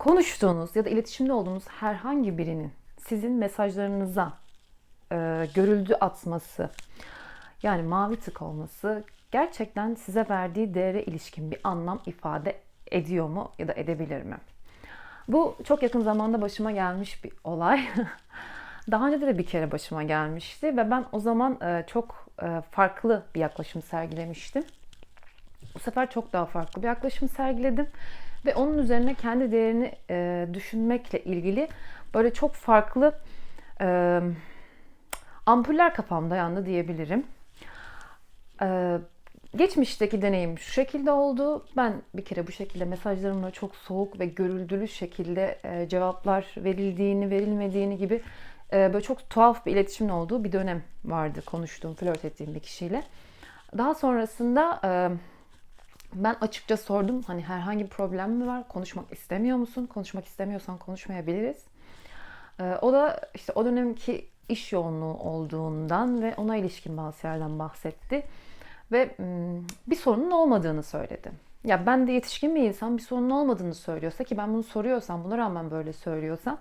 konuştuğunuz ya da iletişimde olduğunuz herhangi birinin sizin mesajlarınıza e, görüldü atması, yani mavi tık olması gerçekten size verdiği değere ilişkin bir anlam ifade ediyor mu ya da edebilir mi? Bu çok yakın zamanda başıma gelmiş bir olay. Daha önce de bir kere başıma gelmişti ve ben o zaman e, çok e, farklı bir yaklaşım sergilemiştim. Bu sefer çok daha farklı bir yaklaşım sergiledim ve onun üzerine kendi değerini e, düşünmekle ilgili böyle çok farklı e, ampuller kafamda yandı diyebilirim. E, geçmişteki deneyim şu şekilde oldu. Ben bir kere bu şekilde mesajlarımla çok soğuk ve görüldülü şekilde e, cevaplar verildiğini, verilmediğini gibi e, böyle çok tuhaf bir iletişimin olduğu bir dönem vardı konuştuğum, flört ettiğim bir kişiyle. Daha sonrasında e, ben açıkça sordum hani herhangi bir problem mi var? Konuşmak istemiyor musun? Konuşmak istemiyorsan konuşmayabiliriz. E, o da işte o dönemki iş yoğunluğu olduğundan ve ona ilişkin bazı şeylerden bahsetti. Ve bir sorunun olmadığını söyledi. Ya ben de yetişkin bir insan bir sorunun olmadığını söylüyorsa ki ben bunu soruyorsam buna rağmen böyle söylüyorsam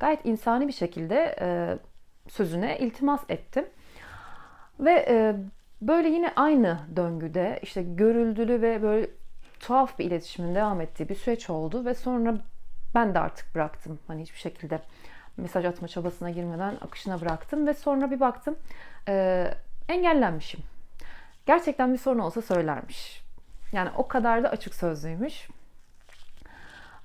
gayet insani bir şekilde e, sözüne iltimas ettim. Ve e, böyle yine aynı döngüde işte görüldülü ve böyle tuhaf bir iletişimin devam ettiği bir süreç oldu ve sonra ben de artık bıraktım. Hani hiçbir şekilde mesaj atma çabasına girmeden akışına bıraktım ve sonra bir baktım e, engellenmişim. Gerçekten bir sorun olsa söylermiş. Yani o kadar da açık sözlüymüş.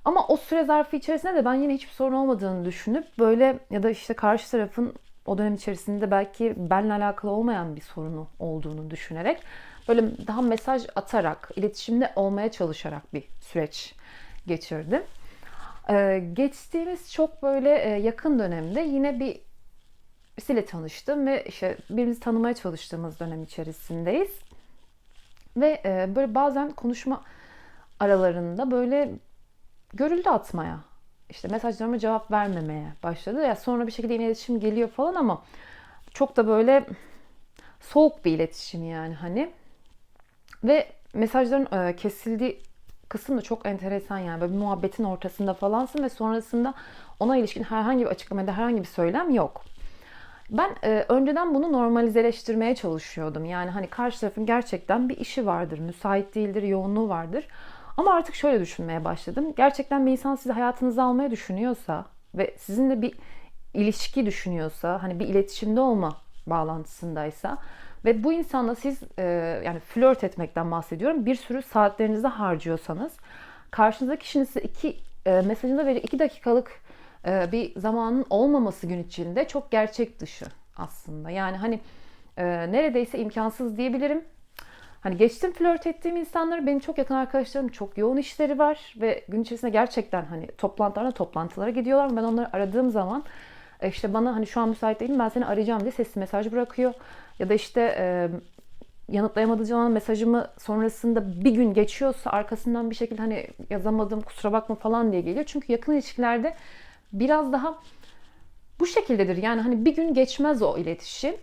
Ama o süre zarfı içerisinde de ben yine hiçbir sorun olmadığını düşünüp böyle ya da işte karşı tarafın o dönem içerisinde belki benle alakalı olmayan bir sorunu olduğunu düşünerek böyle daha mesaj atarak, iletişimde olmaya çalışarak bir süreç geçirdim. Ee, geçtiğimiz çok böyle e, yakın dönemde yine bir birisiyle tanıştım ve işte birbirimizi tanımaya çalıştığımız dönem içerisindeyiz. Ve e, böyle bazen konuşma aralarında böyle görüldü atmaya, işte mesajlarıma cevap vermemeye başladı. Ya sonra bir şekilde iletişim geliyor falan ama çok da böyle soğuk bir iletişim yani hani. Ve mesajların e, kesildiği kısım da çok enteresan yani. Böyle bir muhabbetin ortasında falansın ve sonrasında ona ilişkin herhangi bir açıklamada herhangi bir söylem yok. Ben e, önceden bunu normalizeleştirmeye çalışıyordum. Yani hani karşı tarafın gerçekten bir işi vardır, müsait değildir, yoğunluğu vardır. Ama artık şöyle düşünmeye başladım. Gerçekten bir insan sizi hayatınıza almaya düşünüyorsa ve sizinle bir ilişki düşünüyorsa, hani bir iletişimde olma bağlantısındaysa ve bu insanla siz e, yani flört etmekten bahsediyorum. Bir sürü saatlerinizi harcıyorsanız karşınızdaki kişinin size iki e, mesajında verir iki dakikalık e, bir zamanın olmaması gün içinde çok gerçek dışı aslında. Yani hani e, neredeyse imkansız diyebilirim. Hani geçtim flört ettiğim insanları benim çok yakın arkadaşlarım çok yoğun işleri var ve gün içerisinde gerçekten hani toplantılarına toplantılara gidiyorlar. Ben onları aradığım zaman e, işte bana hani şu an müsait değilim ben seni arayacağım diye sesli mesaj bırakıyor. Ya da işte e, yanıtlayamadığı zaman mesajımı sonrasında bir gün geçiyorsa arkasından bir şekilde hani yazamadım kusura bakma falan diye geliyor. Çünkü yakın ilişkilerde biraz daha bu şekildedir. Yani hani bir gün geçmez o iletişim.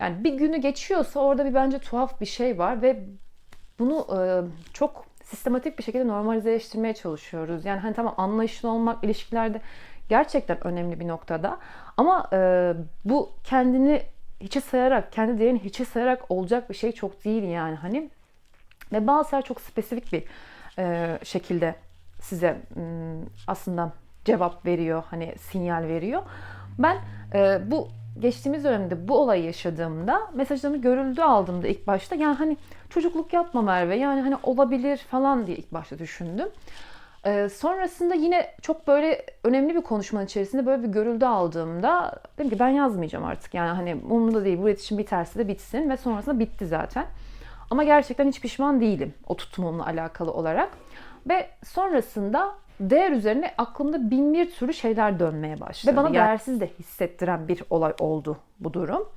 Yani bir günü geçiyorsa orada bir bence tuhaf bir şey var ve bunu e, çok sistematik bir şekilde normalizeleştirmeye çalışıyoruz. Yani hani tamam anlayışlı olmak ilişkilerde gerçekten önemli bir noktada. Ama e, bu kendini hiçe sayarak, kendi değerini hiçe sayarak olacak bir şey çok değil yani hani. Ve bazıları çok spesifik bir e, şekilde size aslında cevap veriyor, hani sinyal veriyor. Ben e, bu geçtiğimiz dönemde bu olayı yaşadığımda mesajlarımı görüldü aldığımda ilk başta yani hani çocukluk yapma Merve yani hani olabilir falan diye ilk başta düşündüm. Ee, sonrasında yine çok böyle önemli bir konuşmanın içerisinde böyle bir görüldü aldığımda dedim ki ben yazmayacağım artık. Yani hani umurumda değil bu iletişim biterse de bitsin ve sonrasında bitti zaten. Ama gerçekten hiç pişman değilim o tutumumla alakalı olarak. Ve sonrasında değer üzerine aklımda bin bir türlü şeyler dönmeye başladı. Ve bana yani... değersiz de hissettiren bir olay oldu bu durum.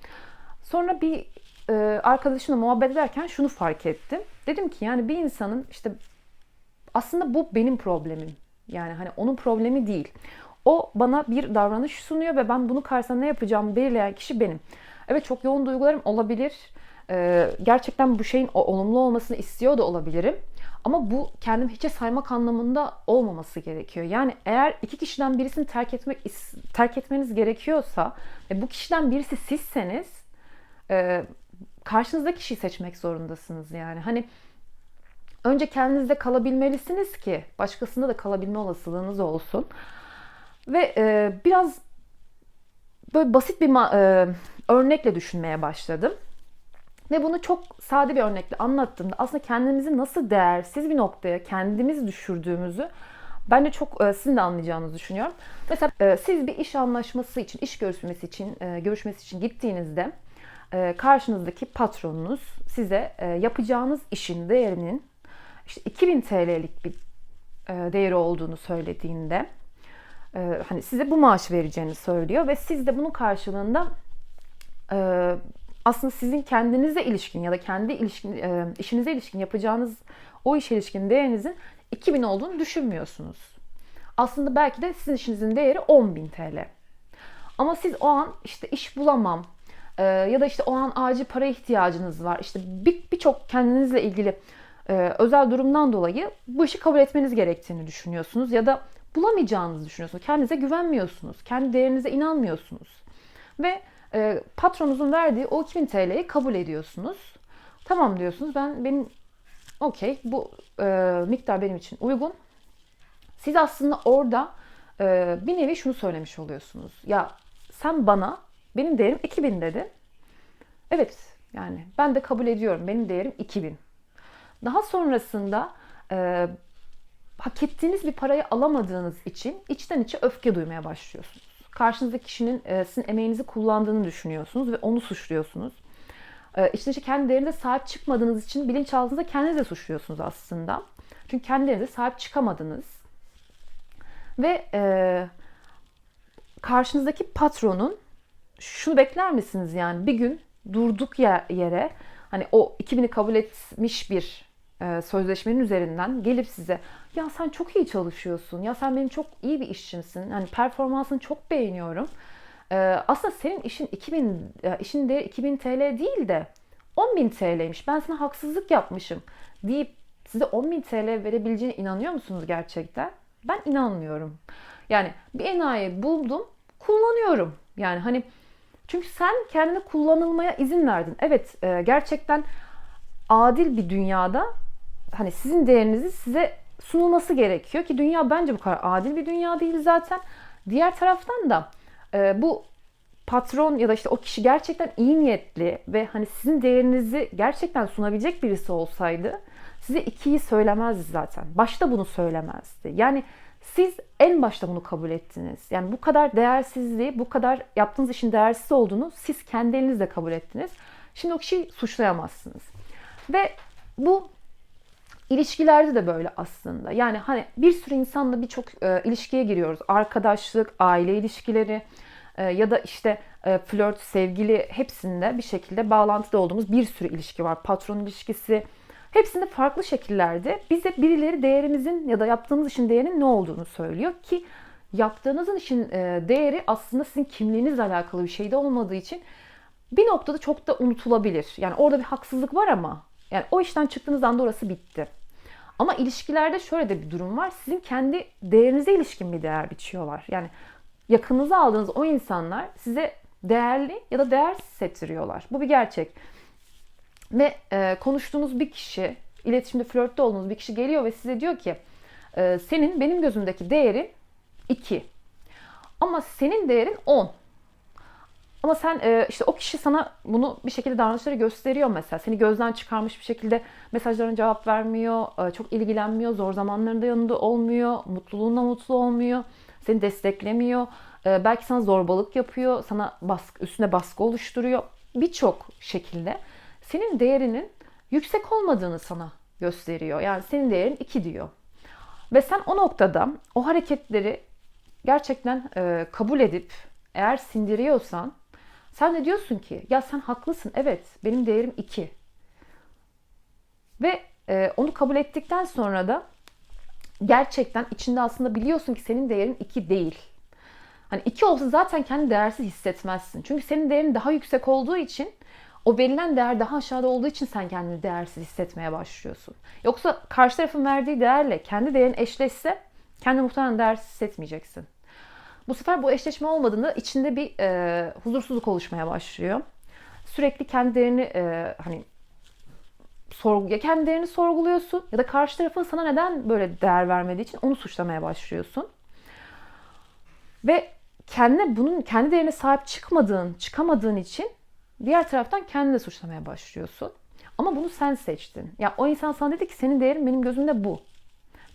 Sonra bir e, arkadaşımla muhabbet ederken şunu fark ettim. Dedim ki yani bir insanın işte aslında bu benim problemim. Yani hani onun problemi değil. O bana bir davranış sunuyor ve ben bunu karşısında ne yapacağımı belirleyen kişi benim. Evet çok yoğun duygularım olabilir. Ee, gerçekten bu şeyin olumlu olmasını istiyor da olabilirim. Ama bu kendimi hiçe saymak anlamında olmaması gerekiyor. Yani eğer iki kişiden birisini terk etmek terk etmeniz gerekiyorsa ve bu kişiden birisi sizseniz e, karşınızdaki kişiyi seçmek zorundasınız yani. Hani önce kendinizde kalabilmelisiniz ki başkasında da kalabilme olasılığınız olsun. Ve e, biraz böyle basit bir e, örnekle düşünmeye başladım. Ve bunu çok sade bir örnekle anlattığımda aslında kendimizi nasıl değersiz bir noktaya kendimiz düşürdüğümüzü ben de çok e, sizin de anlayacağınızı düşünüyorum. Mesela e, siz bir iş anlaşması için, iş görüşmesi için, e, görüşmesi için gittiğinizde e, karşınızdaki patronunuz size e, yapacağınız işin değerinin işte 2000 TL'lik bir e, değeri olduğunu söylediğinde e, hani size bu maaş vereceğini söylüyor ve siz de bunun karşılığında e, aslında sizin kendinize ilişkin ya da kendi ilişkin, e, işinize ilişkin yapacağınız o iş ilişkin değerinizin 2000 olduğunu düşünmüyorsunuz. Aslında belki de sizin işinizin değeri 10.000 TL. Ama siz o an işte iş bulamam e, ya da işte o an acil para ihtiyacınız var. İşte birçok bir kendinizle ilgili e, özel durumdan dolayı bu işi kabul etmeniz gerektiğini düşünüyorsunuz ya da bulamayacağınızı düşünüyorsunuz. Kendinize güvenmiyorsunuz. Kendi değerinize inanmıyorsunuz. Ve e, patronunuzun verdiği o 2000 TL'yi kabul ediyorsunuz. Tamam diyorsunuz. Ben benim okey bu e, miktar benim için uygun. Siz aslında orada e, bir nevi şunu söylemiş oluyorsunuz. Ya sen bana benim değerim 2000 dedi. Evet yani ben de kabul ediyorum. Benim değerim 2000. Daha sonrasında e, hak ettiğiniz bir parayı alamadığınız için içten içe öfke duymaya başlıyorsunuz. Karşınızdaki kişinin e, sizin emeğinizi kullandığını düşünüyorsunuz ve onu suçluyorsunuz. E, içten içe kendi değerinize sahip çıkmadığınız için bilinçaltınızda kendinizi de suçluyorsunuz aslında. Çünkü kendi değerinize sahip çıkamadınız. Ve e, karşınızdaki patronun şunu bekler misiniz yani bir gün durduk yere hani o 2000'i kabul etmiş bir sözleşmenin üzerinden gelip size ya sen çok iyi çalışıyorsun, ya sen benim çok iyi bir işçimsin, hani performansını çok beğeniyorum. E, aslında senin işin 2000, e, işin değeri 2000 TL değil de 10.000 TL'ymiş. Ben sana haksızlık yapmışım deyip size 10.000 TL verebileceğine inanıyor musunuz gerçekten? Ben inanmıyorum. Yani bir enayi buldum, kullanıyorum. Yani hani çünkü sen kendine kullanılmaya izin verdin. Evet, gerçekten adil bir dünyada hani sizin değerinizi size sunulması gerekiyor ki dünya bence bu kadar adil bir dünya değil zaten. Diğer taraftan da e, bu patron ya da işte o kişi gerçekten iyi niyetli ve hani sizin değerinizi gerçekten sunabilecek birisi olsaydı size ikiyi söylemezdi zaten. Başta bunu söylemezdi. Yani siz en başta bunu kabul ettiniz. Yani bu kadar değersizliği, bu kadar yaptığınız işin değersiz olduğunu siz kendi elinizle kabul ettiniz. Şimdi o kişiyi suçlayamazsınız. Ve bu İlişkilerde de böyle aslında. Yani hani bir sürü insanla birçok e, ilişkiye giriyoruz. Arkadaşlık, aile ilişkileri e, ya da işte e, flört, sevgili hepsinde bir şekilde bağlantıda olduğumuz bir sürü ilişki var. Patron ilişkisi. Hepsinde farklı şekillerde bize birileri değerimizin ya da yaptığımız işin değerinin ne olduğunu söylüyor ki yaptığınızın işin e, değeri aslında sizin kimliğinizle alakalı bir şey de olmadığı için bir noktada çok da unutulabilir. Yani orada bir haksızlık var ama yani o işten çıktığınız anda orası bitti. Ama ilişkilerde şöyle de bir durum var. Sizin kendi değerinize ilişkin bir değer biçiyorlar. Yani yakınınıza aldığınız o insanlar size değerli ya da değersiz hissettiriyorlar. Bu bir gerçek. Ve e, konuştuğunuz bir kişi, iletişimde flörtte olduğunuz bir kişi geliyor ve size diyor ki e, senin benim gözümdeki değerin 2. Ama senin değerin 10. Ama sen e, işte o kişi sana bunu bir şekilde davranışları gösteriyor mesela. Seni gözden çıkarmış bir şekilde mesajlarına cevap vermiyor, e, çok ilgilenmiyor, zor zamanlarında yanında olmuyor, mutluluğunda mutlu olmuyor, seni desteklemiyor. E, belki sana zorbalık yapıyor, sana baskı, üstüne baskı oluşturuyor. Birçok şekilde senin değerinin yüksek olmadığını sana gösteriyor. Yani senin değerin 2 diyor. Ve sen o noktada o hareketleri gerçekten e, kabul edip eğer sindiriyorsan sen de diyorsun ki ya sen haklısın evet benim değerim 2. Ve e, onu kabul ettikten sonra da gerçekten içinde aslında biliyorsun ki senin değerin 2 değil. Hani 2 olsa zaten kendi değersiz hissetmezsin. Çünkü senin değerin daha yüksek olduğu için O verilen değer daha aşağıda olduğu için sen kendini değersiz hissetmeye başlıyorsun. Yoksa karşı tarafın verdiği değerle kendi değerin eşleşse kendini muhtemelen değersiz hissetmeyeceksin. Bu sefer bu eşleşme olmadığında içinde bir e, huzursuzluk oluşmaya başlıyor. Sürekli kendi değerini e, hani sorgu ya kendi değerini sorguluyorsun ya da karşı tarafın sana neden böyle değer vermediği için onu suçlamaya başlıyorsun. Ve kendine bunun kendi değerine sahip çıkmadığın, çıkamadığın için diğer taraftan kendini de suçlamaya başlıyorsun. Ama bunu sen seçtin. Ya o insan sana dedi ki senin değerin benim gözümde bu.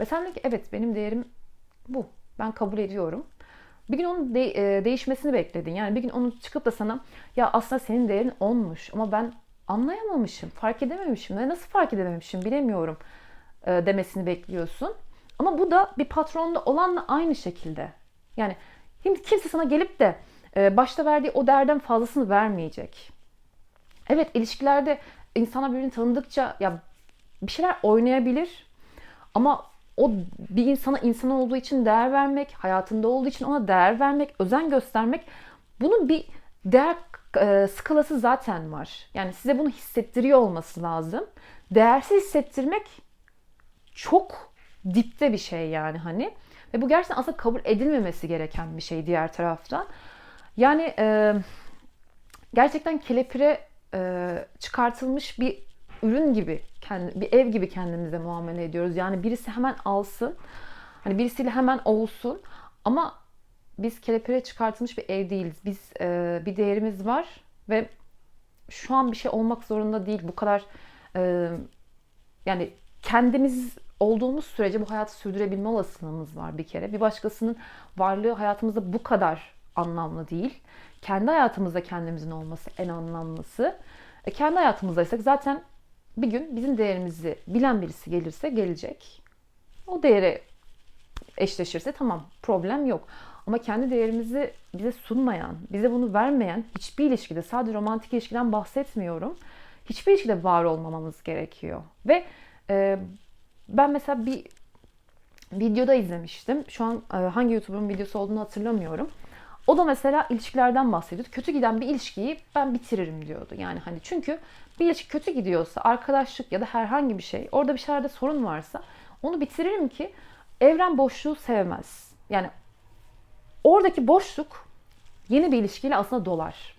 Ve sen dedin ki evet benim değerim bu. Ben kabul ediyorum. Bir gün onun de, e, değişmesini bekledin. Yani bir gün onu çıkıp da sana ya aslında senin değerin onmuş ama ben anlayamamışım, fark edememişim nasıl fark edememişim bilemiyorum e, demesini bekliyorsun. Ama bu da bir patronda olanla aynı şekilde. Yani kimse sana gelip de e, başta verdiği o değerden fazlasını vermeyecek. Evet ilişkilerde insana birbirini tanıdıkça ya bir şeyler oynayabilir ama o bir insana insan olduğu için değer vermek, hayatında olduğu için ona değer vermek, özen göstermek bunun bir değer e, skalası zaten var. Yani size bunu hissettiriyor olması lazım. Değersiz hissettirmek çok dipte bir şey yani hani. Ve bu gerçekten aslında kabul edilmemesi gereken bir şey diğer taraftan. Yani e, gerçekten kelepire e, çıkartılmış bir ürün gibi, kendi, bir ev gibi kendimize muamele ediyoruz. Yani birisi hemen alsın, hani birisiyle hemen olsun ama biz kelepire çıkartılmış bir ev değiliz. Biz e, bir değerimiz var ve şu an bir şey olmak zorunda değil. Bu kadar e, yani kendimiz olduğumuz sürece bu hayatı sürdürebilme olasılığımız var bir kere. Bir başkasının varlığı hayatımızda bu kadar anlamlı değil. Kendi hayatımızda kendimizin olması en anlamlısı. E, kendi hayatımızdaysak zaten bir gün bizim değerimizi bilen birisi gelirse gelecek. O değere eşleşirse tamam problem yok. Ama kendi değerimizi bize sunmayan, bize bunu vermeyen hiçbir ilişkide, sadece romantik ilişkiden bahsetmiyorum. Hiçbir ilişkide var olmamamız gerekiyor. Ve e, ben mesela bir videoda izlemiştim. Şu an e, hangi YouTuber'ın videosu olduğunu hatırlamıyorum. O da mesela ilişkilerden bahsediyordu. Kötü giden bir ilişkiyi ben bitiririm diyordu. Yani hani çünkü bir ilişki kötü gidiyorsa, arkadaşlık ya da herhangi bir şey, orada bir şeylerde sorun varsa onu bitiririm ki evren boşluğu sevmez. Yani oradaki boşluk yeni bir ilişkiyle aslında dolar.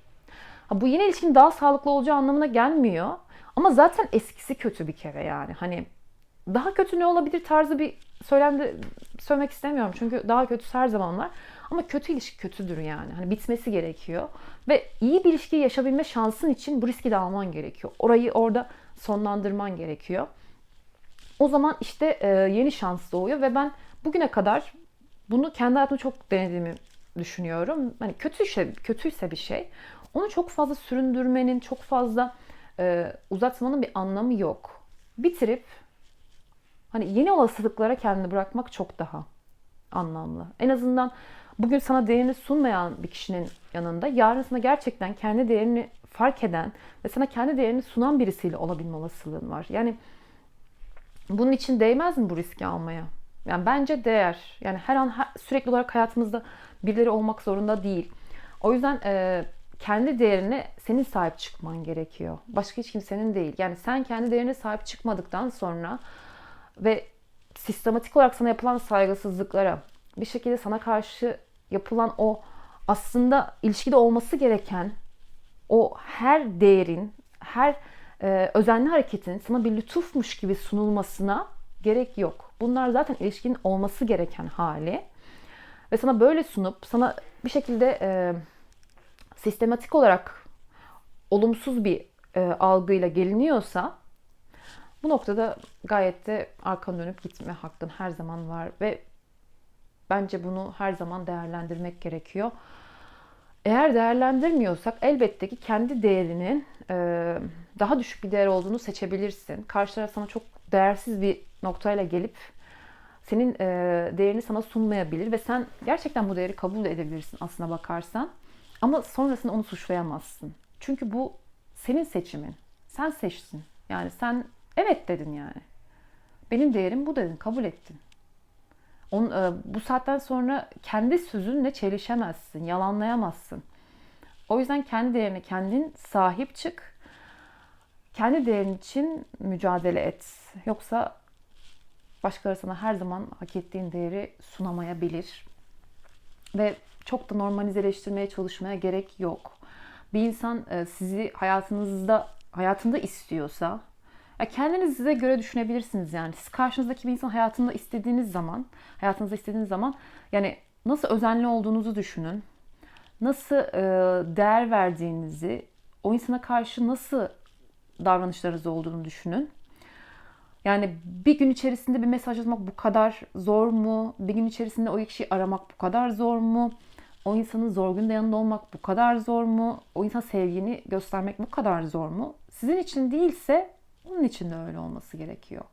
Ha, bu yeni ilişkinin daha sağlıklı olacağı anlamına gelmiyor. Ama zaten eskisi kötü bir kere yani. Hani daha kötü ne olabilir tarzı bir söylemde söylemek istemiyorum. Çünkü daha kötü her zaman var. Ama kötü ilişki kötüdür yani. Hani bitmesi gerekiyor. Ve iyi bir ilişki yaşayabilme şansın için bu riski de alman gerekiyor. Orayı orada sonlandırman gerekiyor. O zaman işte e, yeni şans doğuyor ve ben bugüne kadar bunu kendi hayatımda çok denediğimi düşünüyorum. Hani kötüyse, kötüyse bir şey onu çok fazla süründürmenin, çok fazla e, uzatmanın bir anlamı yok. Bitirip hani yeni olasılıklara kendini bırakmak çok daha anlamlı. En azından bugün sana değerini sunmayan bir kişinin yanında yarın sana gerçekten kendi değerini fark eden ve sana kendi değerini sunan birisiyle olabilme olasılığın var. Yani bunun için değmez mi bu riski almaya? Yani bence değer. Yani her an sürekli olarak hayatımızda birileri olmak zorunda değil. O yüzden e, kendi değerine senin sahip çıkman gerekiyor. Başka hiç kimsenin değil. Yani sen kendi değerine sahip çıkmadıktan sonra ve sistematik olarak sana yapılan saygısızlıklara, bir şekilde sana karşı yapılan o aslında ilişkide olması gereken o her değerin, her e, özenli hareketin sana bir lütufmuş gibi sunulmasına gerek yok. Bunlar zaten ilişkinin olması gereken hali. Ve sana böyle sunup sana bir şekilde e, sistematik olarak olumsuz bir e, algıyla geliniyorsa bu noktada gayet de arkanı dönüp gitme hakkın her zaman var ve bence bunu her zaman değerlendirmek gerekiyor. Eğer değerlendirmiyorsak elbette ki kendi değerinin e, daha düşük bir değer olduğunu seçebilirsin. Karşı taraf sana çok değersiz bir noktayla gelip senin e, değerini sana sunmayabilir ve sen gerçekten bu değeri kabul edebilirsin aslına bakarsan. Ama sonrasında onu suçlayamazsın. Çünkü bu senin seçimin. Sen seçtin. Yani sen evet dedin yani. Benim değerim bu dedin. Kabul ettin. On, e, bu saatten sonra kendi sözünle çelişemezsin. Yalanlayamazsın. O yüzden kendi değerine kendin sahip çık. kendi değerin için mücadele et. Yoksa başkaları sana her zaman hak ettiğin değeri sunamayabilir. Ve çok da normalizeleştirmeye çalışmaya gerek yok. Bir insan e, sizi hayatınızda hayatında istiyorsa kendiniz size göre düşünebilirsiniz yani. Siz karşınızdaki bir insan hayatında istediğiniz zaman, hayatınızda istediğiniz zaman yani nasıl özenli olduğunuzu düşünün. Nasıl e, değer verdiğinizi, o insana karşı nasıl davranışlarınız olduğunu düşünün. Yani bir gün içerisinde bir mesaj atmak bu kadar zor mu? Bir gün içerisinde o kişiyi aramak bu kadar zor mu? O insanın zor günde yanında olmak bu kadar zor mu? O insan sevgini göstermek bu kadar zor mu? Sizin için değilse onun için de öyle olması gerekiyor.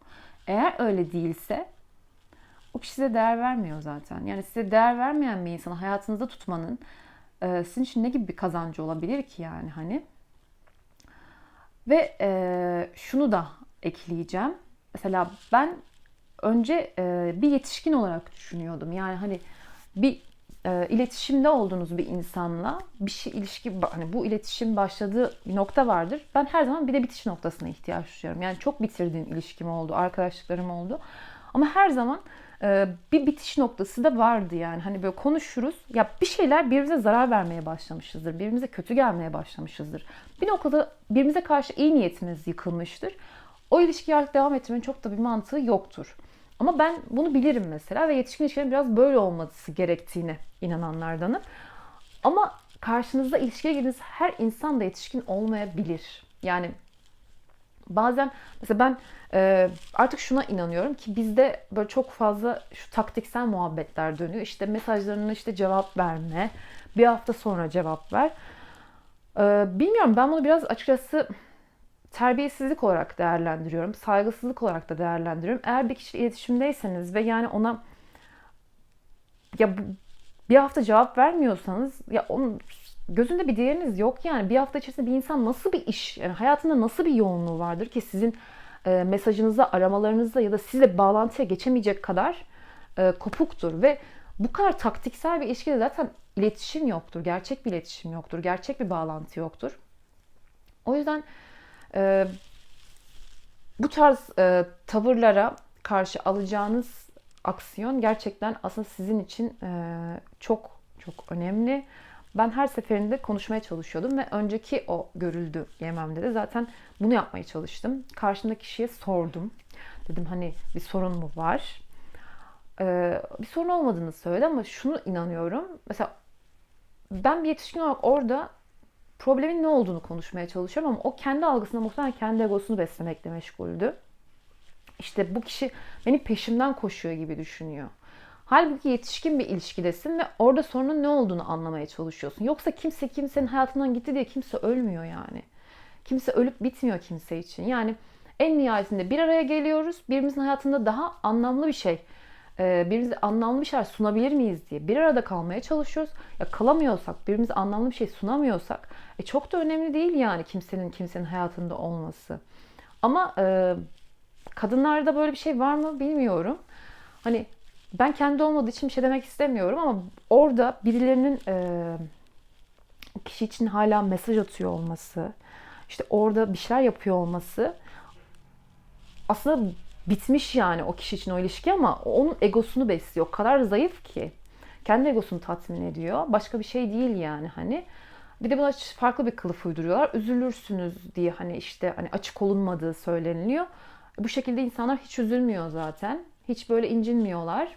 Eğer öyle değilse o kişi size değer vermiyor zaten. Yani size değer vermeyen bir insanı hayatınızda tutmanın e, sizin için ne gibi bir kazancı olabilir ki yani hani? Ve e, şunu da ekleyeceğim. Mesela ben önce e, bir yetişkin olarak düşünüyordum. Yani hani bir e, iletişimde olduğunuz bir insanla bir şey ilişki hani bu iletişim başladığı bir nokta vardır. Ben her zaman bir de bitiş noktasına ihtiyaç duyuyorum. Yani çok bitirdiğim ilişkim oldu, arkadaşlıklarım oldu. Ama her zaman e, bir bitiş noktası da vardı yani. Hani böyle konuşuruz. Ya bir şeyler birbirimize zarar vermeye başlamışızdır. Birbirimize kötü gelmeye başlamışızdır. Bir noktada birbirimize karşı iyi niyetimiz yıkılmıştır. O ilişkiyi artık devam ettirmenin çok da bir mantığı yoktur. Ama ben bunu bilirim mesela ve yetişkin ilişkilerin biraz böyle olması gerektiğini inananlardanım. Ama karşınızda ilişkiye girdiğiniz her insan da yetişkin olmayabilir. Yani bazen mesela ben e, artık şuna inanıyorum ki bizde böyle çok fazla şu taktiksel muhabbetler dönüyor. İşte mesajlarına işte cevap verme, bir hafta sonra cevap ver. E, bilmiyorum ben bunu biraz açıkçası terbiyesizlik olarak değerlendiriyorum. Saygısızlık olarak da değerlendiriyorum. Eğer bir kişi iletişimdeyseniz ve yani ona ya bir hafta cevap vermiyorsanız ya onun gözünde bir değeriniz yok yani. Bir hafta içerisinde bir insan nasıl bir iş, yani hayatında nasıl bir yoğunluğu vardır ki sizin e, mesajınızda, aramalarınızda ya da sizle bağlantıya geçemeyecek kadar e, kopuktur ve bu kadar taktiksel bir ilişkide zaten iletişim yoktur. Gerçek bir iletişim yoktur. Gerçek bir bağlantı yoktur. O yüzden e, bu tarz e, tavırlara karşı alacağınız aksiyon gerçekten aslında sizin için e, çok çok önemli. Ben her seferinde konuşmaya çalışıyordum ve önceki o görüldü yememde de zaten bunu yapmaya çalıştım. Karşımdaki kişiye sordum. Dedim hani bir sorun mu var? Ee, bir sorun olmadığını söyledi ama şunu inanıyorum. Mesela ben bir yetişkin olarak orada problemin ne olduğunu konuşmaya çalışıyorum ama o kendi algısında muhtemelen kendi egosunu beslemekle meşguldü. İşte bu kişi benim peşimden koşuyor gibi düşünüyor. Halbuki yetişkin bir ilişkidesin ve orada sorunun ne olduğunu anlamaya çalışıyorsun. Yoksa kimse kimsenin hayatından gitti diye kimse ölmüyor yani. Kimse ölüp bitmiyor kimse için. Yani en nihayetinde bir araya geliyoruz. Birbirimizin hayatında daha anlamlı bir şey, birbirimize anlamlı bir şeyler sunabilir miyiz diye bir arada kalmaya çalışıyoruz. Ya kalamıyorsak, birbirimize anlamlı bir şey sunamıyorsak e çok da önemli değil yani kimsenin kimsenin hayatında olması. Ama e, kadınlarda böyle bir şey var mı bilmiyorum. Hani ben kendi olmadığı için bir şey demek istemiyorum ama orada birilerinin e, kişi için hala mesaj atıyor olması, işte orada bir şeyler yapıyor olması aslında bitmiş yani o kişi için o ilişki ama onun egosunu besliyor. O kadar zayıf ki. Kendi egosunu tatmin ediyor. Başka bir şey değil yani hani. Bir de buna farklı bir kılıf uyduruyorlar. Üzülürsünüz diye hani işte hani açık olunmadığı söyleniliyor. Bu şekilde insanlar hiç üzülmüyor zaten. Hiç böyle incinmiyorlar.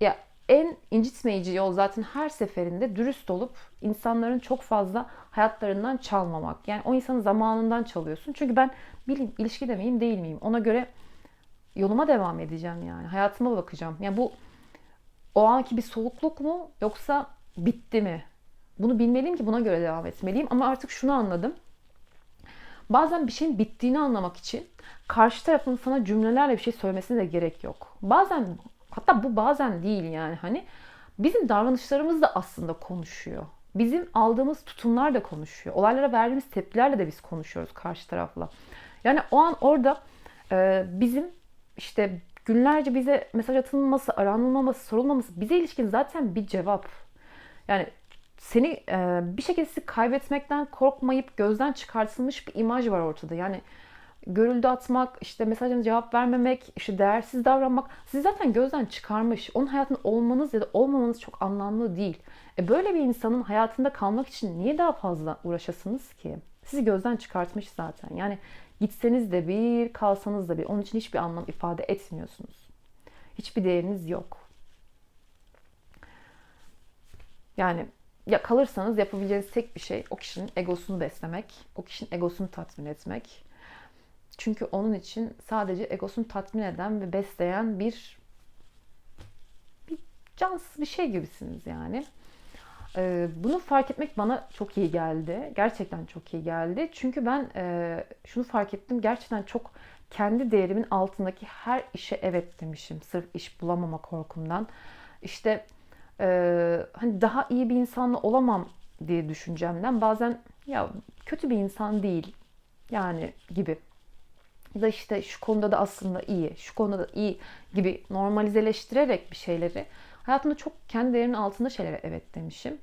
Ya en incitmeyici yol zaten her seferinde dürüst olup insanların çok fazla hayatlarından çalmamak. Yani o insanın zamanından çalıyorsun. Çünkü ben bir ilişki demeyeyim değil miyim? Ona göre yoluma devam edeceğim yani. Hayatıma bakacağım. Yani bu o anki bir soğukluk mu yoksa bitti mi? Bunu bilmeliyim ki buna göre devam etmeliyim. Ama artık şunu anladım. Bazen bir şeyin bittiğini anlamak için karşı tarafın sana cümlelerle bir şey söylemesine de gerek yok. Bazen hatta bu bazen değil yani hani bizim davranışlarımız da aslında konuşuyor. Bizim aldığımız tutumlar da konuşuyor. Olaylara verdiğimiz tepkilerle de biz konuşuyoruz karşı tarafla. Yani o an orada e, bizim işte günlerce bize mesaj atılmaması, aranılmaması, sorulmaması bize ilişkin zaten bir cevap. Yani seni e, bir şekilde kaybetmekten korkmayıp gözden çıkartılmış bir imaj var ortada. Yani görüldü atmak, işte mesajına cevap vermemek, işte değersiz davranmak sizi zaten gözden çıkarmış. Onun hayatında olmanız ya da olmamanız çok anlamlı değil. E böyle bir insanın hayatında kalmak için niye daha fazla uğraşasınız ki? Sizi gözden çıkartmış zaten. Yani gitseniz de bir, kalsanız da bir. Onun için hiçbir anlam ifade etmiyorsunuz. Hiçbir değeriniz yok. Yani ya kalırsanız yapabileceğiniz tek bir şey o kişinin egosunu beslemek, o kişinin egosunu tatmin etmek. Çünkü onun için sadece egosunu tatmin eden ve besleyen bir bir cansız bir şey gibisiniz yani. Ee, bunu fark etmek bana çok iyi geldi. Gerçekten çok iyi geldi. Çünkü ben e, şunu fark ettim. Gerçekten çok kendi değerimin altındaki her işe evet demişim. Sırf iş bulamama korkumdan. İşte e, hani daha iyi bir insanla olamam diye düşüncemden bazen ya kötü bir insan değil yani gibi ya da işte şu konuda da aslında iyi, şu konuda da iyi gibi normalizeleştirerek bir şeyleri hayatımda çok kendi değerimin altında şeylere evet demişim.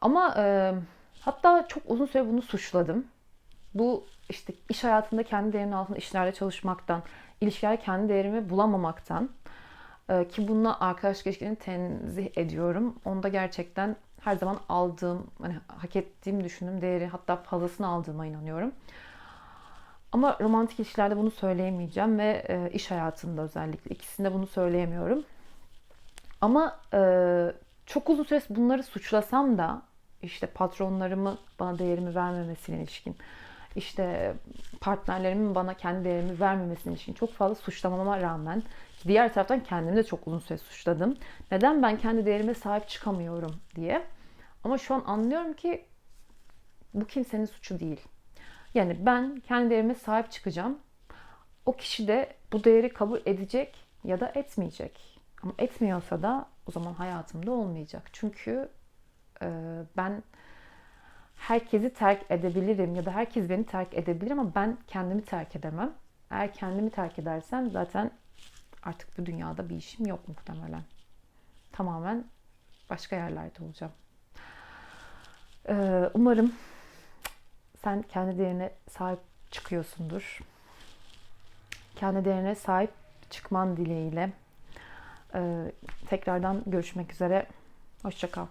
Ama e, hatta çok uzun süre bunu suçladım. Bu işte iş hayatında kendi değerimin altında işlerde çalışmaktan, ilişkilerde kendi değerimi bulamamaktan e, ki bununla arkadaşlık ilişkilerini tenzih ediyorum. Onda gerçekten her zaman aldığım, hani hak ettiğim düşündüğüm değeri hatta fazlasını aldığıma inanıyorum. Ama romantik ilişkilerde bunu söyleyemeyeceğim ve e, iş hayatında özellikle ikisinde bunu söyleyemiyorum. Ama e, çok uzun süre bunları suçlasam da işte patronlarımı bana değerimi vermemesine ilişkin, işte partnerlerimin bana kendi değerimi vermemesine ilişkin çok fazla suçlamama rağmen diğer taraftan kendimi de çok uzun süre suçladım. Neden ben kendi değerime sahip çıkamıyorum diye. Ama şu an anlıyorum ki bu kimsenin suçu değil. Yani ben kendi değerime sahip çıkacağım. O kişi de bu değeri kabul edecek ya da etmeyecek. Ama etmiyorsa da o zaman hayatımda olmayacak. Çünkü e, ben herkesi terk edebilirim ya da herkes beni terk edebilir ama ben kendimi terk edemem. Eğer kendimi terk edersem zaten artık bu dünyada bir işim yok muhtemelen. Tamamen başka yerlerde olacağım. Ee, umarım sen kendi değerine sahip çıkıyorsundur. Kendi değerine sahip çıkman dileğiyle. Ee, tekrardan görüşmek üzere. Hoşçakal.